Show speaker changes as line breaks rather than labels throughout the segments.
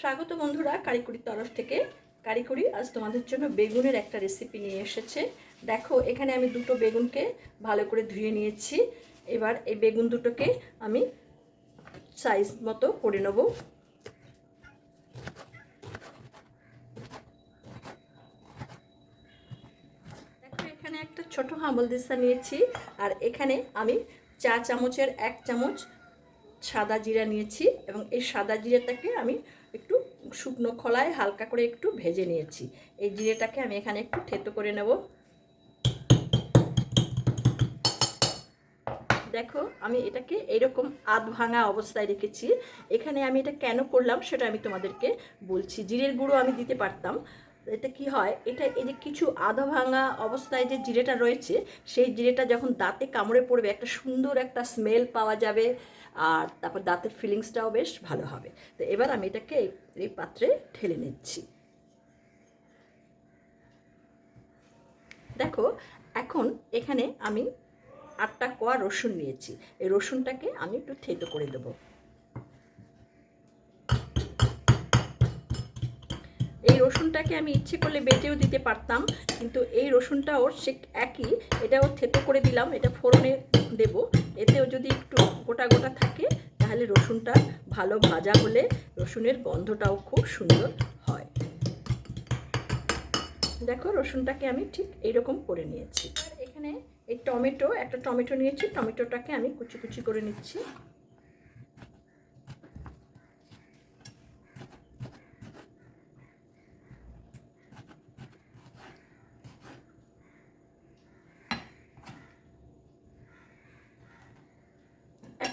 স্বাগত বন্ধুরা কারিকুরির তরফ থেকে। কারিকুরি, আজ তোমাদের জন্য বেগুনের একটা রেসিপি নিয়ে এসেছে। দেখো, এখানে আমি দুটো বেগুনকে ভালো করে ধুয়ে নিয়েছি। এবার এই বেগুন দুটোকে আমি সাইজ মতো করে নেব। দেখো, এখানে একটা ছোট হামল দিস্তা নিয়েছি। আর এখানে আমি চা চামচের এক চামচ সাদা জিরা নিয়েছি এবং এই সাদা জিরাটাকে আমি শুকনো খোলায় হালকা করে একটু ভেজে নিয়েছি। এই জিরেটাকে আমি এখানে একটু থেতো করে নেব। দেখো, আমি এটাকে এরকম আধ ভাঙা অবস্থায় রেখেছি। এখানে আমি এটা কেন করলাম সেটা আমি তোমাদেরকে বলছি। জিরের গুঁড়ো আমি দিতে পারতাম। এটা কি হয়, এটা এই যে কিছু আধা ভাঙা অবস্থায় যে জিরেটা রয়েছে, সেই জিরেটা যখন দাঁতে কামড়ে পড়বে, একটা সুন্দর একটা স্মেল পাওয়া যাবে। আর তারপর দাঁতের ফিলিংসটাও বেশ ভালো হবে। তো এবার আমি এটাকে এই পাত্রে ঠেলে নিচ্ছি। দেখো, এখন এখানে আমি আটটা কোয়া রসুন নিয়েছি। এই রসুনটাকে আমি একটু থেতো করে দেবো। রসুনটাকে আমি ইচ্ছে করলে বেটেও দিতে পারতাম, কিন্তু এই রসুনটাও সে একই। এটাও থেতো করে দিলাম, এটা ফোড়নে দেব। এতেও যদি একটু গোটা গোটা থাকে, তাহলে রসুনটা ভালো ভাজা হলে রসুনের গন্ধটাও খুব সুন্দর হয়। দেখো রসুনটাকে আমি ঠিক এইরকম করে নিয়েছি। এখানে এই টমেটো, একটা টমেটো নিয়েছি, টমেটোটাকে আমি কুচি কুচি করে নিচ্ছি।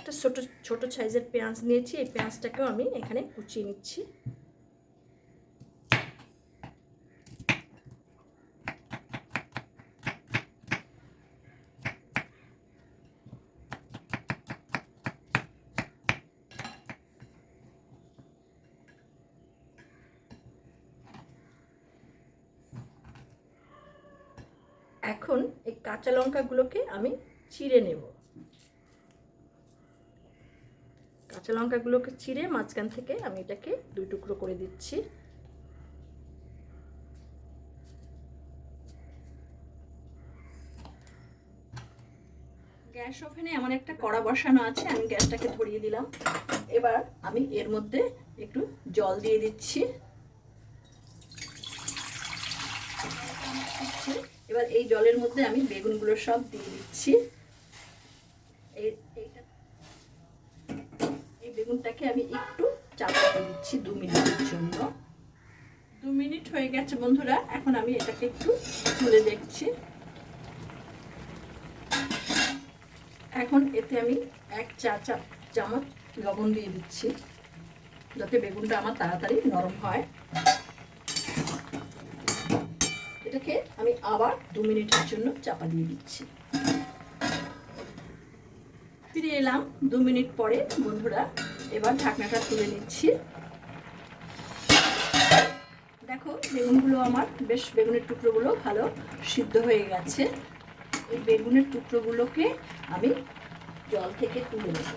একটা ছোটো ছোটো সাইজের পেঁয়াজ নিয়েছি। এই পেঁয়াজটাকেও আমি এখানে কুচিয়ে নিচ্ছি। এখন এই কাঁচা লঙ্কাগুলোকে আমি চিড়ে নেব। কাঁচা লঙ্কাগুলোকে চিড়ে মাঝখান থেকে আমি এটাকে দুই টুকরো করে দিচ্ছি। গ্যাস ওভেনে এমন একটা কড়া বসানো আছে, আমি গ্যাসটাকে ধরিয়ে দিলাম। এবার আমি এর মধ্যে একটু জল দিয়ে দিচ্ছি। এবার এই জলের মধ্যে আমি বেগুনগুলো সব দিয়ে দিচ্ছি এইটা এই বেগুনটাকে আমি একটু চাপাতে দিচ্ছি দু মিনিটের জন্য। দু মিনিট হয়ে গেছে বন্ধুরা, এখন আমি এটাকে একটু তুলে দেখছি। এখন এতে আমি এক চা চা চামচ লবণ দিয়ে দিচ্ছি, যাতে বেগুনটা আমার তাড়াতাড়ি নরম হয়। এটাকে আমি আবার দু মিনিটের জন্য চাপা দিয়ে দিচ্ছি। ফিরে এলাম দু মিনিট পরে বন্ধুরা এবার ঢাকনাটা তুলে নিচ্ছি। দেখো, বেগুনগুলো আমার, বেশ বেগুনের টুকরোগুলো ভালো সিদ্ধ হয়ে গেছে। এই বেগুনের টুকরোগুলোকে আমি জল থেকে তুলে নেব।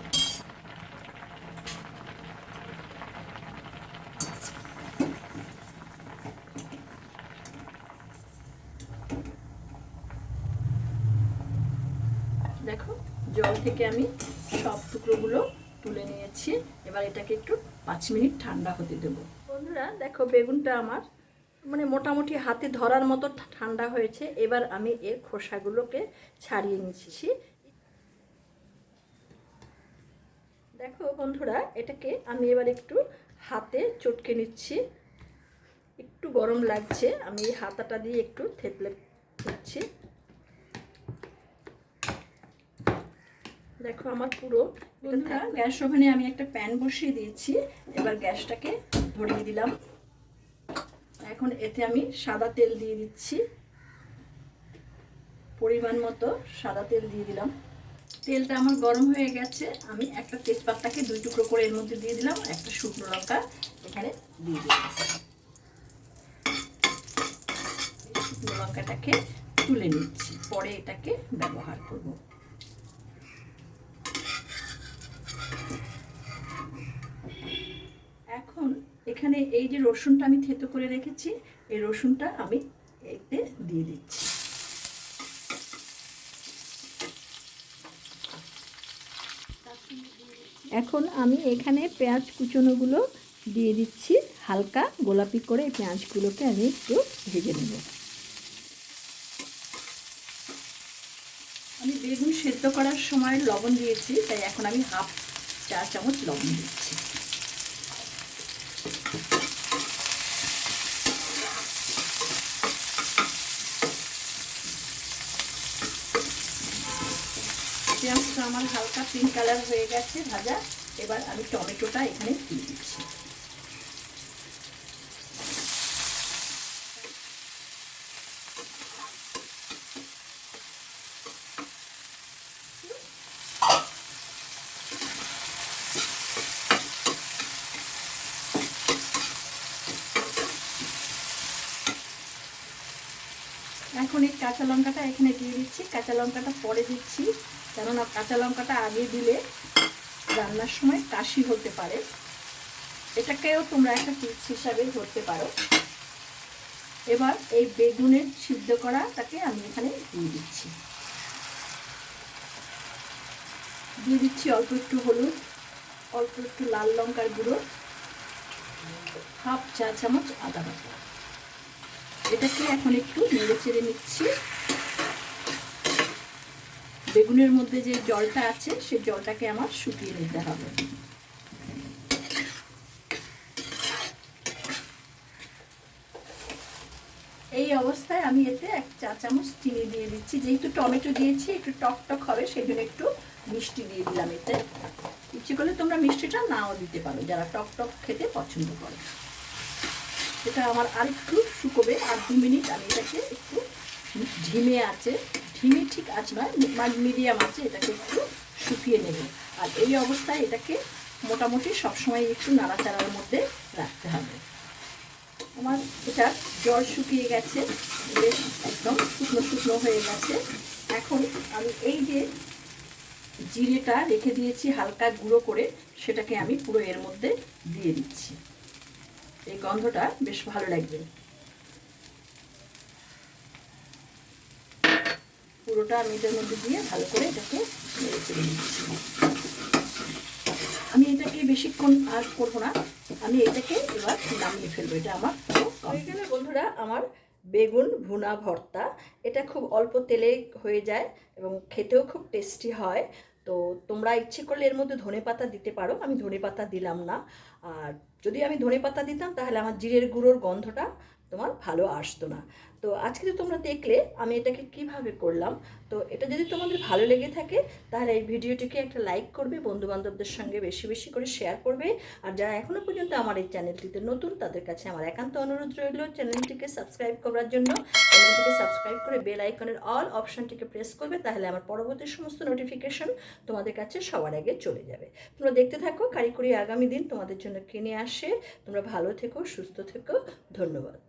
দেখো, জল থেকে আমি সব টুকরোগুলো তুলে নিয়েছি এবার এটাকে একটু পাঁচ মিনিট ঠান্ডা হতে দেব। বন্ধুরা, দেখো বেগুনটা আমার মানে মোটামুটি হাতে ধরার মতো ঠান্ডা হয়েছে। এবার আমি এর খোসাগুলোকে ছাড়িয়ে নিচ্ছি। দেখো বন্ধুরা, এটাকে আমি এবার একটু হাতে চটকে নিচ্ছি। একটু গরম লাগছে। আমি এই হাতাটা দিয়ে একটু থেতলে নিচ্ছি দেখো আমার পুরো। বন্ধুরা গ্যাস ওভেনে আমি একটা প্যান বসিয়ে দিয়েছি। এবার গ্যাসটাকে ধরিয়ে দিলাম। এখন এতে আমি সাদা তেল দিয়ে দিচ্ছি। পরিমাণ মতো সাদা তেল দিয়ে দিলাম। তেলটা আমার গরম হয়ে গেছে। আমি একটা তেজপাতাকে দুই টুকরো করে এর মধ্যে দিয়ে দিলাম। একটা শুকনো লঙ্কা এখানে দিয়ে দিলাম। শুকনো লঙ্কাটাকে তুলে নিচ্ছি। পরে এটাকে ব্যবহার করব। এখন এখানে এই যে রসুনটা আমি থেতো করে রেখেছি, এই রসুনটা আমি এতে দিয়ে দিচ্ছি। এখন আমি এখানে পেঁয়াজ কুচনোগুলো দিয়ে দিচ্ছি, হালকা গোলাপি করে এই পেঁয়াজগুলোকে আমি একটু ভেজে নেব। আমি বেগুন সেদ্ধ করার সময় লবণ দিয়েছি, তাই এখন আমি হাফ চা চামচ লবণ দিচ্ছি। পেঁয়াজটা আমার হালকা পিঙ্ক কালার হয়ে গেছে, ভাজা। এবার আমি টমেটোটা এখানে দিয়ে দিচ্ছি। এখন এই কাঁচা লঙ্কাটা এখানে দিয়ে দিচ্ছি। কাঁচা লঙ্কাটা পরে দিচ্ছি। কেননা কাঁচা লঙ্কাটা আগে দিলে রান্নার সময় কাশি হতে পারে। এটাকেও তোমরা একটা টিপস হিসাবে ধরতে পারো। এবার এই বেগুনের সিদ্ধ করা তাকে আমি এখানে দিয়ে দিচ্ছি। দিয়ে দিচ্ছি অল্প একটু হলুদ, অল্প একটু লাল লঙ্কার গুঁড়ো, হাফ চা চামচ আদা বাটা। এটাকে এখন একটু নেড়ে চেড়ে নিচ্ছি। বেগুনের মধ্যে যে জলটা আছে সেই জলটাকে আমার শুকিয়ে নিতে হবে। এই অবস্থায় আমি এতে এক চা চামচ চিনি দিয়ে দিচ্ছি। যেহেতু টমেটো দিয়েছি, একটু টক টক হবে সেই জন্য একটু মিষ্টি দিয়ে দিলাম এতে। ইচ্ছে করলে তোমরা মিষ্টিটা নাও দিতে পারো, যারা টক টক খেতে পছন্দ করে। এটা আমার আরেকটু শুকোবে, আর দু মিনিট আমি এটাকে একটু ঝিমে আছে। ঝিমে ঠিক আছে নয় মিডিয়াম আছে, এটাকে একটু শুকিয়ে নেবে। আর এই অবস্থায় এটাকে মোটামুটি সবসময় একটু নাড়াচাড়ার মধ্যে রাখতে হবে। আমার এটা জল শুকিয়ে গেছে, বেশ একদম শুকনো শুকনো হয়ে গেছে। এখন আমি এই যে জিরেটা রেখে দিয়েছি হালকা গুঁড়ো করে, সেটাকে আমি পুরো এর মধ্যে দিয়ে দিচ্ছি। এই গন্ধটা বেশ ভালো লাগবে। পুরোটা আমি এটার মধ্যে দিয়ে ভালো করে এটাকে নেড়ে চেড়ে দিচ্ছি। আমি এটাকে বেশিক্ষণ আর করব না। আমি এটাকে এবার নামিয়ে ফেলব। এটা আমার হয়ে গেলে বন্ধুরা আমার বেগুন ভুনা ভর্তা এটা খুব অল্প তেলে হয়ে যায় এবং খেতেও খুব টেস্টি হয়। তো তোমরা ইচ্ছে করলে এর মধ্যে ধনে পাতা দিতে পারো। আমি ধনে পাতা দিলাম না। আর যদি আমি ধনে পাতা দিতাম তাহলে আমার জিরের গুঁড়োর গন্ধটা তোমার ভালো আসতো না। তো আজকে তো তোমরা দেখলে আমি এটাকে কীভাবে করলাম। তো এটা যদি তোমাদের ভালো লেগে থাকে, তাহলে এই ভিডিওটিকে একটা লাইক করবে, বন্ধুবান্ধবদের সঙ্গে বেশি বেশি করে শেয়ার করবে। আর যারা এখনও পর্যন্ত আমার এই চ্যানেলটিতে নতুন, তাদের কাছে আমার একান্ত অনুরোধ রইল চ্যানেলটিকে সাবস্ক্রাইব করার জন্য। চ্যানেলটিকে সাবস্ক্রাইব করে বেল আইকনের অল অপশানটিকে প্রেস করবে, তাহলে আমার পরবর্তী সমস্ত নোটিফিকেশন তোমাদের কাছে সবার আগে চলে যাবে। তোমরা দেখতে থাকো কারিগরি আগামী দিন তোমাদের জন্য কিনে আসে। তোমরা ভালো থেকো, সুস্থ থেকো। ধন্যবাদ।